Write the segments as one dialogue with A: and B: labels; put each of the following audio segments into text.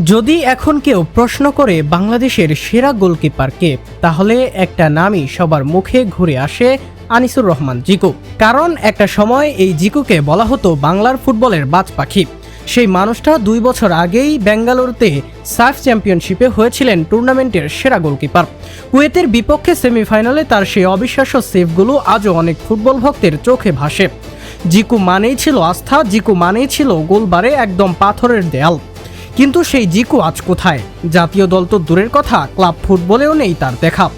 A: যদি এখন কেউ প্রশ্ন করে বাংলাদেশের সেরা গোলকিপার কে তাহলে একটা নামই সবার মুখে ঘুরে আসে আনিসুর রহমান জিকু। কারণ একটা সময় এই জিকুকে বলা হতো বাংলার ফুটবলের বাজ পাখি। সেই মানুষটা দুই বছর আগেই বেঙ্গালুরুতে সাফ চ্যাম্পিয়নশিপে হয়েছিলেন টুর্নামেন্টের সেরা গোলকিপার। কুয়েতের বিপক্ষে সেমিফাইনালে তার সেই অবিশ্বাস্য সেভগুলো আজও অনেক ফুটবল ভক্তের চোখে ভাসে। জিকু মানেই ছিল আস্থা, জিকু মানেই ছিল গোলবারে একদম পাথরের দেয়াল। কিন্তু সেই জিকু আজ কোথায়? জাতীয় দল তো দূরের কথা, ক্লাব ফুটবলেও নেই তার দেখা।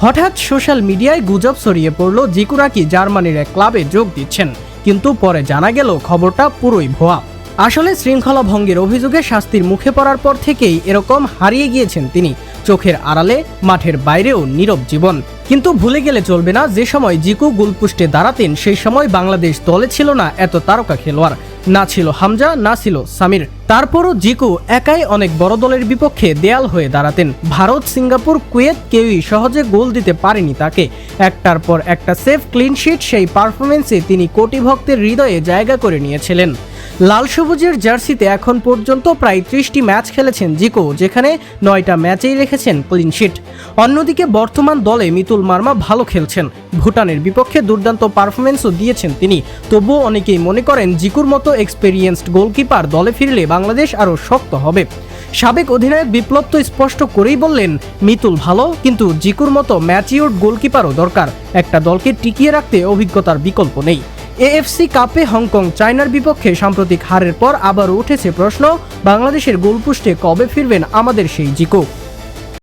A: হঠাৎ সোশ্যাল মিডিয়ায় গুজব ছড়িয়ে পড়ল জিকু নাকি জার্মানির এক ক্লাবে যোগ দিচ্ছেন? কিন্তু পরে জানা গেল, খবরটা পুরোই ভুয়া। আসলে শৃঙ্খলা ভঙ্গের অভিযোগে শাস্তির মুখে পড়ার পর থেকেই এরকম হারিয়ে গিয়েছেন তিনি। চোখের আড়ালে, মাঠের বাইরেও নীরব জীবন। কিন্তু ভুলে গেলে চলবে না, যে সময় জিকু গোলপুষ্টে দাঁড়াতেন, সেই সময় বাংলাদেশ দলে ছিল না এত তারকা খেলোয়াড়। না ছিল হামজা, না ছিল সামির। তারপরও জিকু একাই অনেক বড় দলের বিপক্ষে দেয়াল হয়ে দাঁড়াতেন। ভারত, সিঙ্গাপুর, কুয়েত কেউই সহজে গোল দিতে পারেনি তাকে। একটার পর একটা সেফ ক্লিনশিট সেই পারফরমেন্সে তিনি কোটি ভক্তের হৃদয়ে জায়গা করে নিয়েছিলেন। লাল সবুজের জার্সিতে এখন পর্যন্ত প্রায় ত্রিশটি ম্যাচ খেলেছেন জিকো, যেখানে নয়টা ম্যাচেই রেখেছেন ক্লিনশিট অন্যদিকে বর্তমান দলে মিতুল মার্মা ভালো খেলছেন। ভুটানের বিপক্ষে দুর্দান্ত পারফরমেন্সও দিয়েছেন তিনি। তবুও অনেকেই মনে করেন জিকুর মতো এক্সপেরিয়েন্সড গোলকিপার দলে ফিরলে বাংলাদেশ আরও শক্ত হবে। সাবেক অধিনায়ক বিপ্লব তো স্পষ্ট করেই বললেন, মিতুল ভালো, কিন্তু জিকুর মতো ম্যাচিওর গোলকিপারও দরকার। একটা দলকে টিকিয়ে রাখতে অভিজ্ঞতার বিকল্প নেই। এএফসি কাপে হংকং, চায়নার বিপক্ষে সাম্প্রতিক হারের পর আবারও উঠেছে প্রশ্ন, বাংলাদেশের গোলপুষ্টে কবে ফিরবেন আমাদের সেই জিকো?